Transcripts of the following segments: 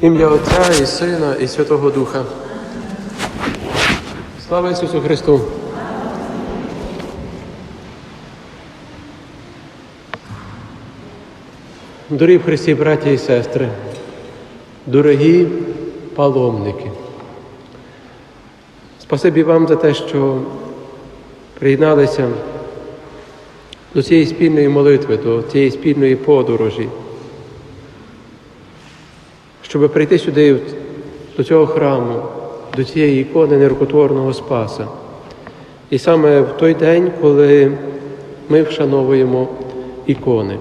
Ім'я Отця і Сина, і Святого Духа. Слава Ісусу Христу! Дорогі Христі, браті і сестри, дорогі паломники, спасибі вам за те, що приєдналися до цієї спільної молитви, до цієї спільної подорожі, щоб прийти сюди, до цього храму, до цієї ікони нерукотворного Спаса. І саме в той день, коли ми вшановуємо ікони,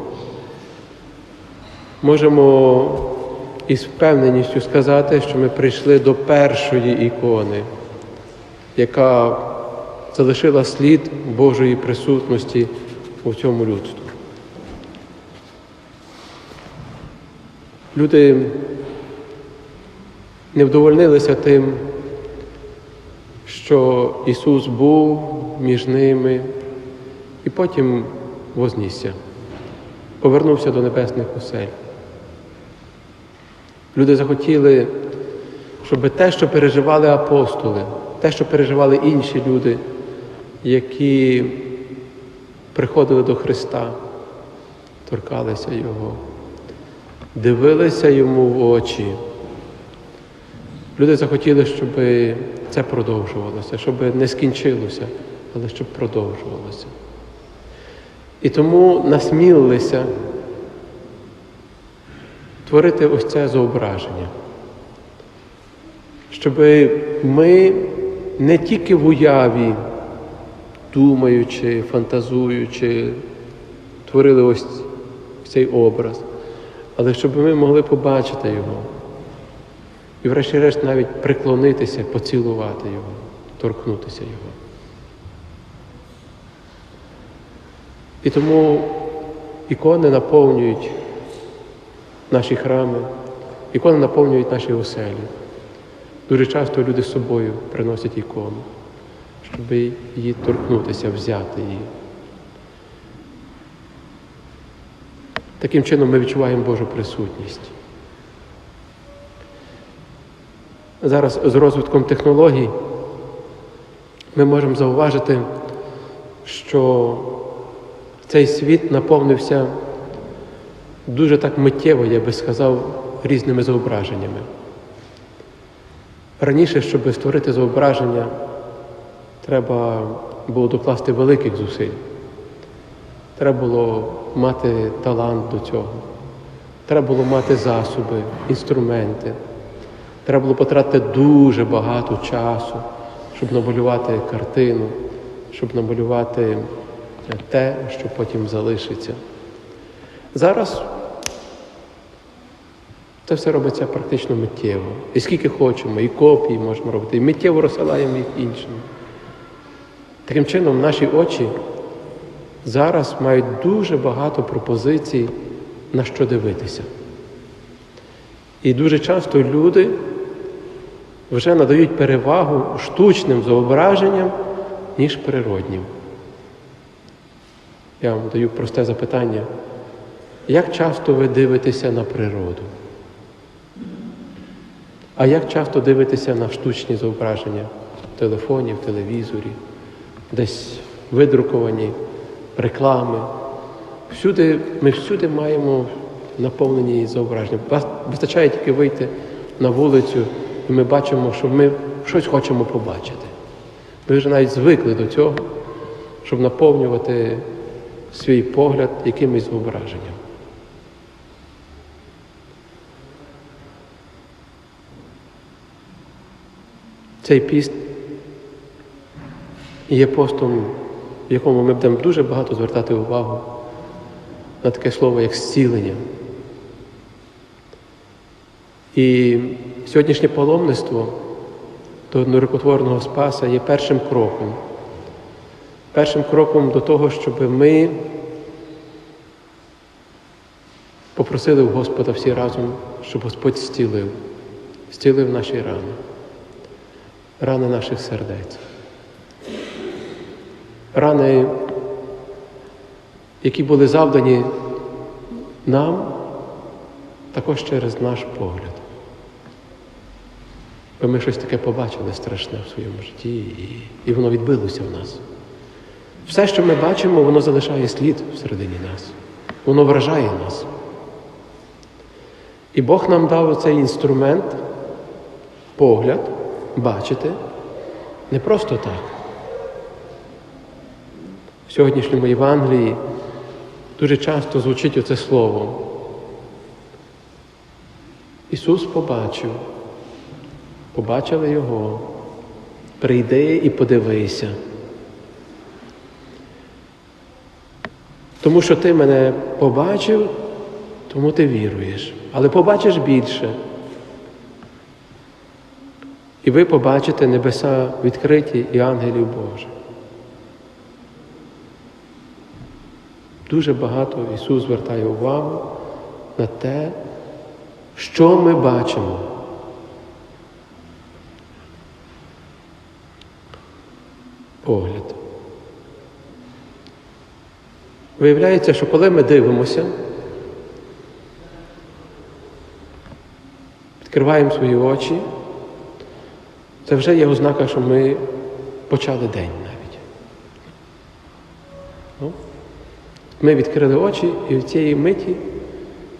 можемо із впевненістю сказати, що ми прийшли до першої ікони, яка залишила слід Божої присутності у цьому людстві. Люди не вдовольнилися тим, що Ісус був між ними і потім вознісся, повернувся до небесних осель. Люди захотіли, щоб те, що переживали апостоли, те, що переживали інші люди, які приходили до Христа, торкалися Його, дивилися йому в очі. Люди захотіли, щоб це продовжувалося, щоб не скінчилося, але щоб продовжувалося. І тому насмілилися творити ось це зображення, щоб ми не тільки в уяві, думаючи, фантазуючи, творили ось цей образ, але щоб ми могли побачити його. І, врешті-решт, навіть приклонитися, поцілувати його, торкнутися його. І тому ікони наповнюють наші храми, ікони наповнюють наші оселі. Дуже часто люди з собою приносять ікону, щоб її торкнутися, взяти її. Таким чином ми відчуваємо Божу присутність. Зараз з розвитком технологій ми можемо зауважити, що цей світ наповнився дуже так миттєво, я би сказав, різними зображеннями. Раніше, щоб створити зображення, треба було докласти великих зусиль. Треба було мати талант до цього. Треба було мати засоби, інструменти. Треба було потратити дуже багато часу, щоб намалювати картину, щоб намалювати те, що потім залишиться. Зараз це все робиться практично миттєво. І скільки хочемо, і копії можемо робити, і миттєво розсилаємо їх іншим. Таким чином, наші очі зараз мають дуже багато пропозицій, на що дивитися. І дуже часто люди вже надають перевагу штучним зображенням, ніж природнім. Я вам даю просте запитання. Як часто ви дивитеся на природу? А як часто дивитеся на штучні зображення в телефоні, в телевізорі, десь видруковані реклами? Всюди, ми всюди маємо наповнені зображення. Вистачає тільки вийти на вулицю, і ми бачимо, що ми щось хочемо побачити. Ми вже навіть звикли до цього, щоб наповнювати свій погляд якимось зображенням. Цей піст є постом, в якому ми будемо дуже багато звертати увагу на таке слово, як зцілення. І сьогоднішнє паломництво до нерукотворного Спаса є першим кроком. Першим кроком до того, щоб ми попросили у Господа всі разом, щоб Господь зцілив, зцілив наші рани, рани наших сердець, рани, які були завдані нам також через наш погляд. Бо ми щось таке побачили страшне в своєму житті, і, і воно відбилося в нас. Все, що ми бачимо, воно залишає слід всередині нас. Воно вражає нас. І Бог нам дав цей інструмент, погляд, бачити, не просто так. В сьогоднішньому Євангелії дуже часто звучить оце слово. Ісус побачив, побачили Його, прийди і подивися. Тому що ти мене побачив, тому ти віруєш. Але побачиш більше. І ви побачите небеса відкриті і ангелів Божих. Дуже багато Ісус звертає увагу на те, що ми бачимо. Погляд. Виявляється, що коли ми дивимося, відкриваємо свої очі, це вже є ознака, що ми почали день навіть. Ну, ми відкрили очі, і в цієї миті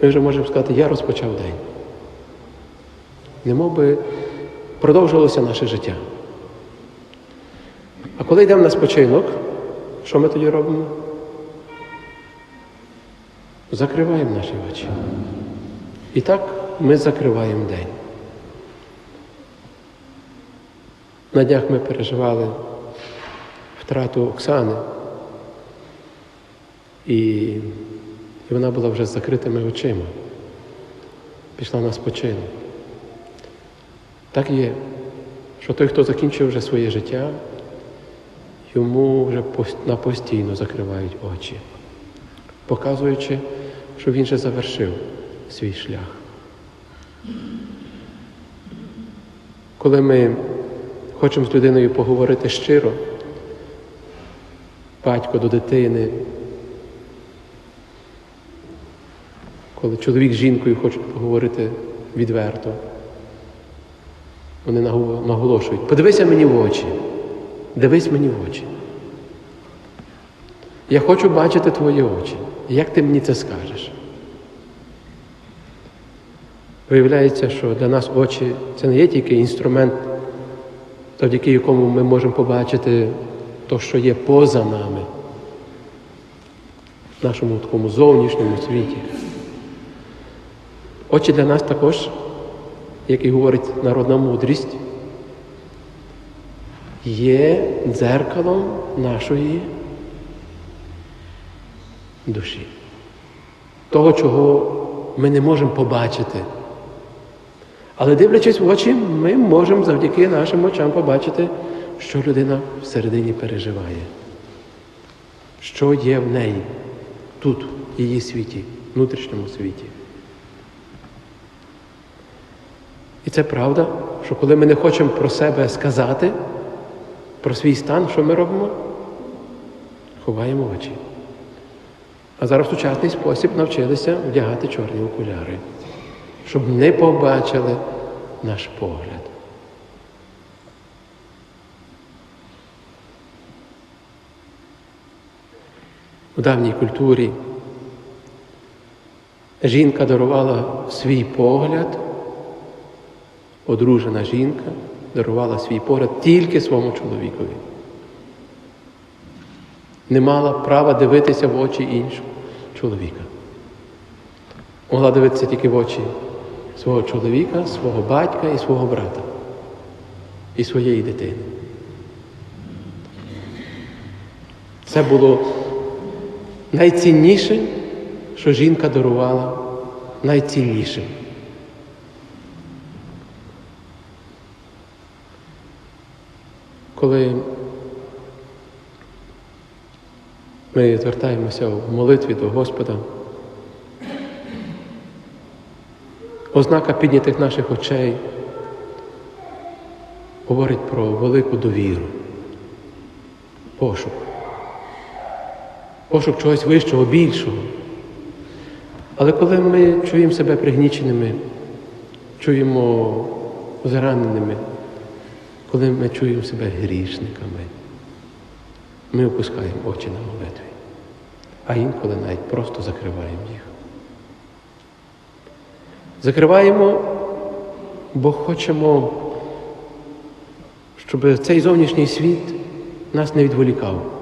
ми вже можемо сказати, я розпочав день. Немов би продовжилося наше життя. А коли йдемо на спочинок, що ми тоді робимо? Закриваємо наші очі. І так ми закриваємо день. На днях ми переживали втрату Оксани, і, і вона була вже з закритими очима. Пішла на спочинок. Так є, що той, хто закінчив вже своє життя, йому вже постійно закривають очі, показуючи, що він вже завершив свій шлях. Коли ми хочемо з людиною поговорити щиро, батько до дитини, коли чоловік з жінкою хочуть поговорити відверто, вони наголошують, подивися мені в очі, дивись мені в очі. Я хочу бачити твої очі. Як ти мені це скажеш? Виявляється, що для нас очі це не є тільки інструмент, завдяки якому ми можемо побачити те, що є поза нами, в нашому такому зовнішньому світі. Очі для нас також, як і говорить народна мудрість, є дзеркалом нашої душі. Того, чого ми не можемо побачити. Але дивлячись в очі, ми можемо завдяки нашим очам побачити, що людина всередині переживає, що є в неї тут, в її світі, внутрішньому світі. І це правда, що коли ми не хочемо про себе сказати, про свій стан, що ми робимо? Ховаємо очі. А зараз в сучасний спосіб навчилися вдягати чорні окуляри, щоб не побачили наш погляд. У давній культурі жінка дарувала свій погляд, одружена жінка дарувала свій погляд тільки своєму чоловікові. Не мала права дивитися в очі іншого чоловіка. Могла дивитися тільки в очі свого чоловіка, свого батька і свого брата, і своєї дитини. Це було найцінніше, що жінка дарувала найціннішим. Коли ми звертаємося в молитві до Господа, ознака піднятих наших очей говорить про велику довіру, пошук, пошук чогось вищого, більшого. Але коли ми чуємо себе пригніченими, чуємо зраненими, коли ми чуємо себе грішниками. Ми опускаємо очі на молитві, а інколи навіть просто закриваємо їх. Закриваємо, бо хочемо, щоб цей зовнішній світ нас не відволікав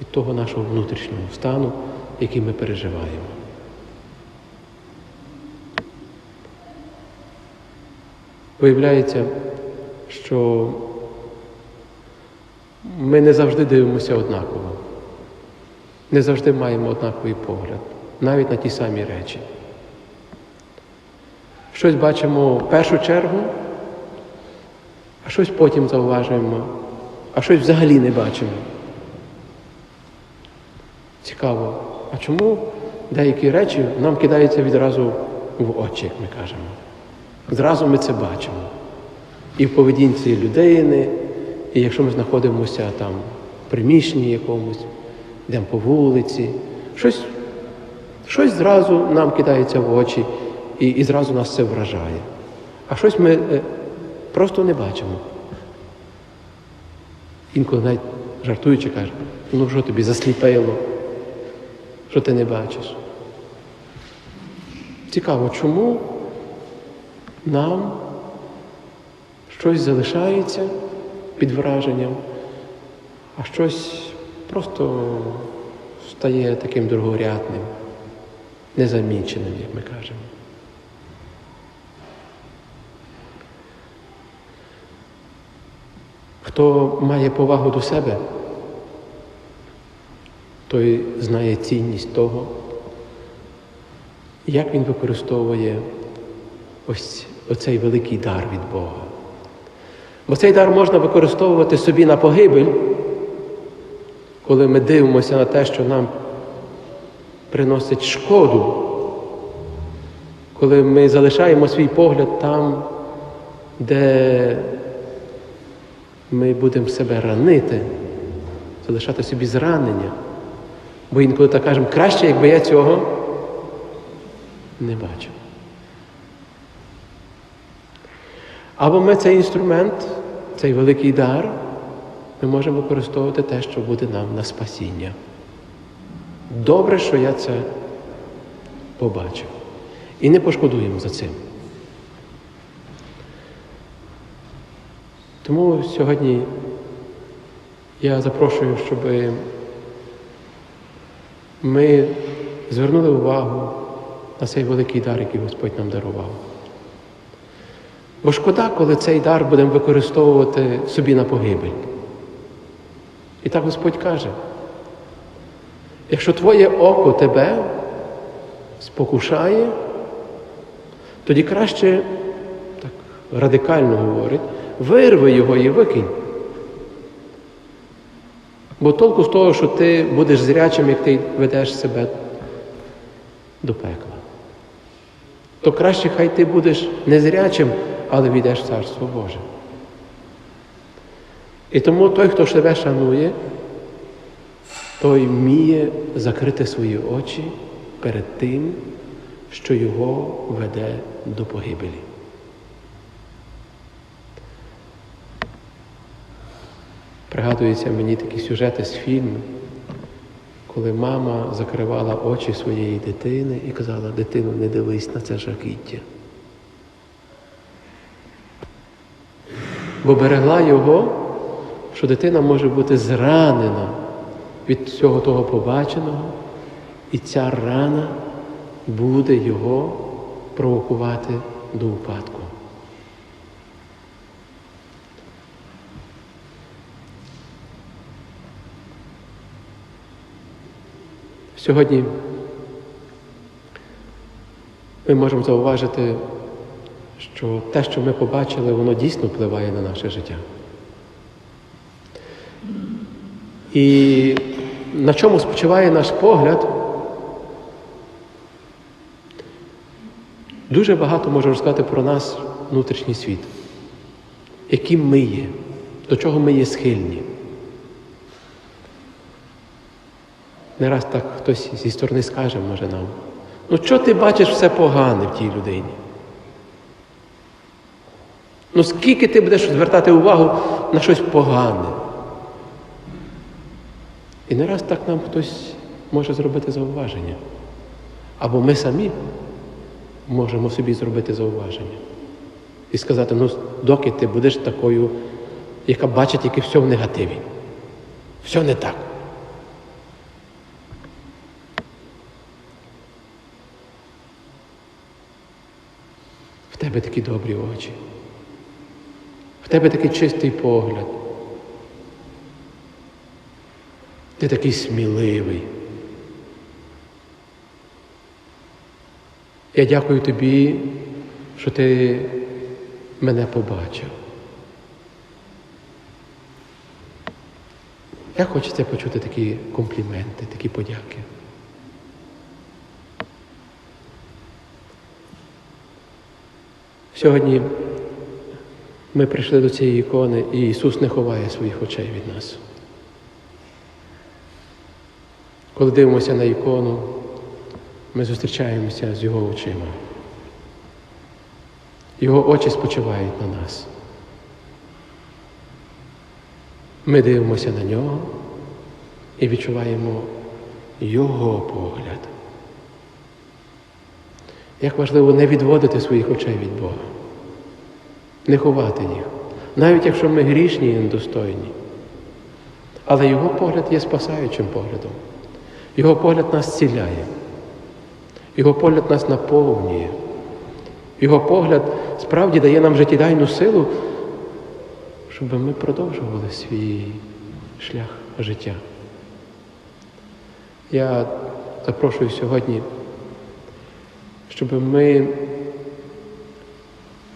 від того нашого внутрішнього стану, який ми переживаємо. Виявляється, що ми не завжди дивимося однаково, не завжди маємо однаковий погляд, навіть на ті самі речі. Щось бачимо в першу чергу, а щось потім зауважуємо, а щось взагалі не бачимо. Цікаво, а чому деякі речі нам кидаються відразу в очі, як ми кажемо? Зразу ми це бачимо. І в поведінці людини, і якщо ми знаходимося там в приміщенні якомусь, йдемо по вулиці, щось, щось зразу нам кидається в очі, і, і зразу нас це вражає. А щось ми е, просто не бачимо. Інколи навіть жартуючи каже, ну що тобі засліпило, що ти не бачиш. Цікаво, чому нам щось залишається під враженням, а щось просто стає таким другорядним, незаміченим, як ми кажемо. Хто має повагу до себе, той знає цінність того, як він використовує ось оцей великий дар від Бога. Бо цей дар можна використовувати собі на погибель, коли ми дивимося на те, що нам приносить шкоду, коли ми залишаємо свій погляд там, де ми будемо себе ранити, залишати собі зранення. Бо інколи так кажемо, краще, якби я цього не бачив. Або ми цей інструмент, цей великий дар, ми можемо використовувати те, що буде нам на спасіння. Добре, що я це побачив. І не пошкодуємо за цим. Тому сьогодні я запрошую, щоб ми звернули увагу на цей великий дар, який Господь нам дарував. Бо шкода, коли цей дар будемо використовувати собі на погибель. І так Господь каже, якщо твоє око тебе спокушає, тоді краще, так радикально говорить, вирви його і викинь. Бо толку з того, що ти будеш зрячим, як ти ведеш себе до пекла. То краще хай ти будеш незрячим, але війдеш в Царство Боже. І тому той, хто себе шанує, той вміє закрити свої очі перед тим, що його веде до погибелі. Пригадуються мені такі сюжети з фільму, коли мама закривала очі своєї дитини і казала, дитину, не дивись на це жахіття. Бо берегла його, що дитина може бути зранена від всього того побаченого, і ця рана буде його провокувати до упадку. Сьогодні ми можемо зауважити, що те, що ми побачили, воно дійсно впливає на наше життя. І на чому спочиває наш погляд, дуже багато може розказати про нас внутрішній світ, яким ми є, до чого ми є схильні. Не раз так хтось зі сторони скаже, може нам, ну що ти бачиш все погане в тій людині? Ну скільки ти будеш звертати увагу на щось погане? І не раз так нам хтось може зробити зауваження. Або ми самі можемо собі зробити зауваження. І сказати, ну доки ти будеш такою, яка бачить тільки все в негативі. Все не так. В тебе такі добрі очі. В тебе такий чистий погляд. Ти такий сміливий. Я дякую тобі, що ти мене побачив. Як хочеться почути такі компліменти, такі подяки. Сьогодні ми прийшли до цієї ікони, і Ісус не ховає своїх очей від нас. Коли дивимося на ікону, ми зустрічаємося з Його очима. Його очі спочивають на нас. Ми дивимося на нього і відчуваємо Його погляд. Як важливо не відводити своїх очей від Бога, не ховати їх, навіть якщо ми грішні і недостойні. Але Його погляд є спасаючим поглядом. Його погляд нас зціляє. Його погляд нас наповнює. Його погляд справді дає нам життєдайну силу, щоб ми продовжували свій шлях життя. Я запрошую сьогодні, щоб ми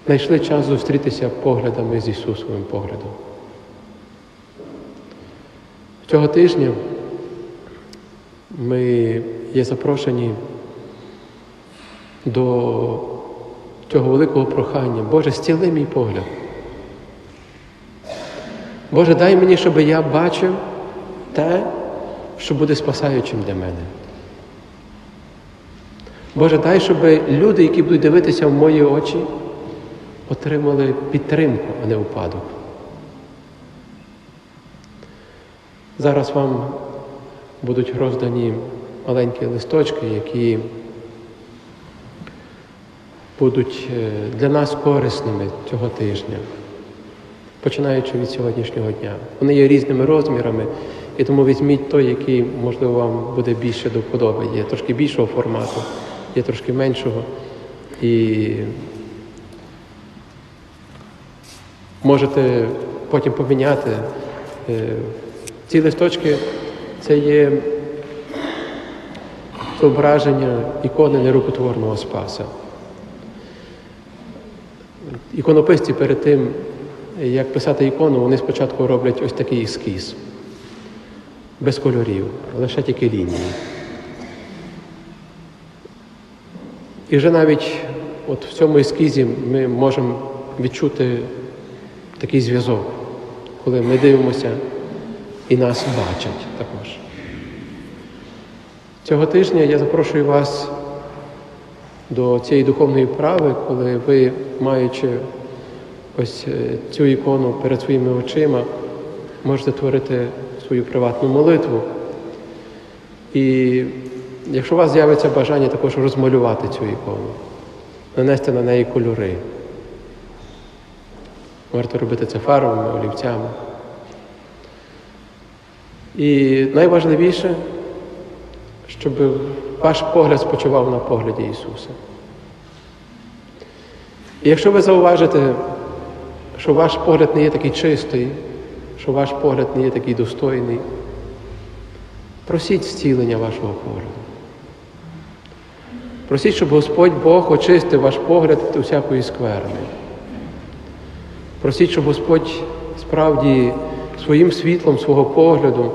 знайшли час зустрітися поглядами з Ісусовим поглядом. Цього тижня ми є запрошені до цього великого прохання. Боже, зціли мій погляд. Боже, дай мені, щоб я бачив те, що буде спасаючим для мене. Боже, дай, щоб люди, які будуть дивитися в мої очі, отримали підтримку, а не упадок. Зараз вам будуть роздані маленькі листочки, які будуть е, для нас корисними цього тижня, починаючи від сьогоднішнього дня. Вони є різними розмірами, і тому візьміть той, який, можливо, вам буде більше до вподоби. Є трошки більшого формату, є трошки меншого. І можете потім поміняти. Е, Ці листочки це є зображення ікони нерукотворного Спаса. Іконописці перед тим, як писати ікону, вони спочатку роблять ось такий ескіз, без кольорів, лише тільки лінії. І вже навіть от в цьому ескізі ми можемо відчути такий зв'язок, коли ми дивимося і нас бачать також. Цього тижня я запрошую вас до цієї духовної прави, коли ви, маючи ось е, цю ікону перед своїми очима, можете творити свою приватну молитву. І якщо у вас з'явиться бажання також розмалювати цю ікону, нанести на неї кольори, можете робити це фарбами, олівцями. І найважливіше, щоб ваш погляд спочивав на погляді Ісуса. І якщо ви зауважите, що ваш погляд не є такий чистий, що ваш погляд не є такий достойний, просіть зцілення вашого погляду. Просіть, щоб Господь Бог очистив ваш погляд від усякої скверни. Просіть, щоб Господь справді своїм світлом свого погляду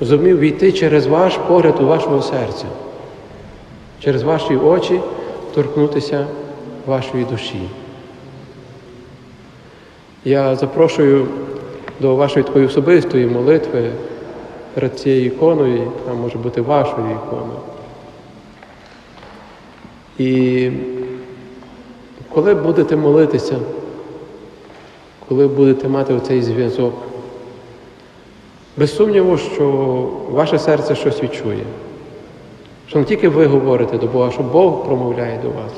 зумів війти через ваш погляд у вашого серця, через ваші очі торкнутися вашої душі. Я запрошую до вашої такої особистої молитви перед цією іконою, яка може бути вашою іконою. І коли будете молитися, коли будете мати оцей зв'язок, без сумніву, що ваше серце щось відчує. Що не тільки ви говорите до Бога, що Бог промовляє до вас,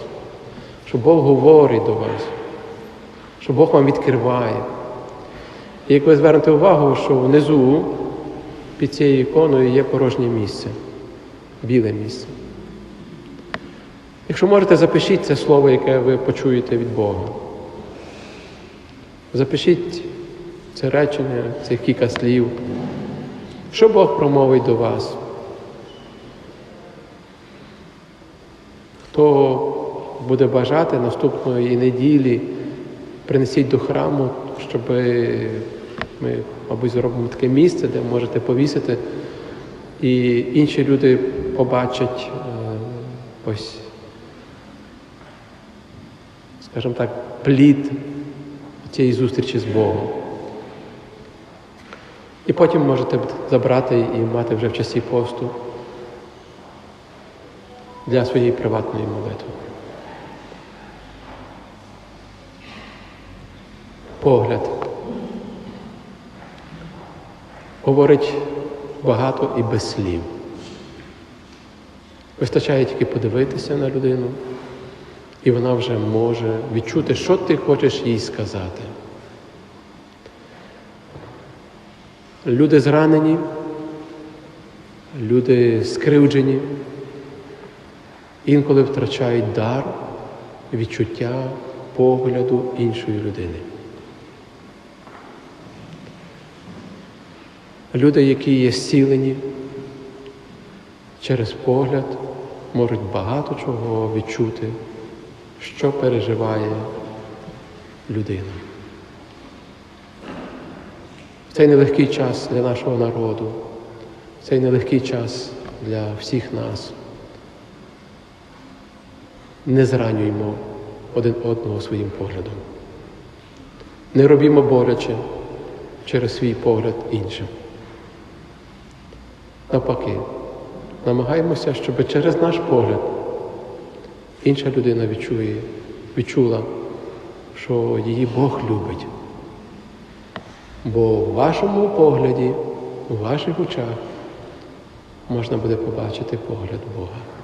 що Бог говорить до вас, що Бог вам відкриває. І як ви звернете увагу, що внизу під цією іконою є порожнє місце, біле місце. Якщо можете, запишіть це слово, яке ви почуєте від Бога. Запишіть це речення, це кілька слів. Що Бог промовить до вас? Хто буде бажати наступної неділі, принесіть до храму, щоб ми, мабуть, зробимо таке місце, де можете повісити, і інші люди побачать е, ось, скажімо так, плід цієї зустрічі з Богом. І потім можете забрати і мати вже в часі посту для своєї приватної молитви. Погляд. Говорить багато і без слів. Вистачає тільки подивитися на людину, і вона вже може відчути, що ти хочеш їй сказати. Люди зранені, люди скривджені, інколи втрачають дар, відчуття погляду іншої людини. Люди, які є зцілені, через погляд можуть багато чого відчути, що переживає людина. В цей нелегкий час для нашого народу, в цей нелегкий час для всіх нас. Не зранюймо один одного своїм поглядом. Не робімо боляче через свій погляд іншим. Навпаки, намагаємося, щоб через наш погляд інша людина відчує, відчула, що її Бог любить. Бо у вашому погляді, у ваших очах можна буде побачити погляд Бога.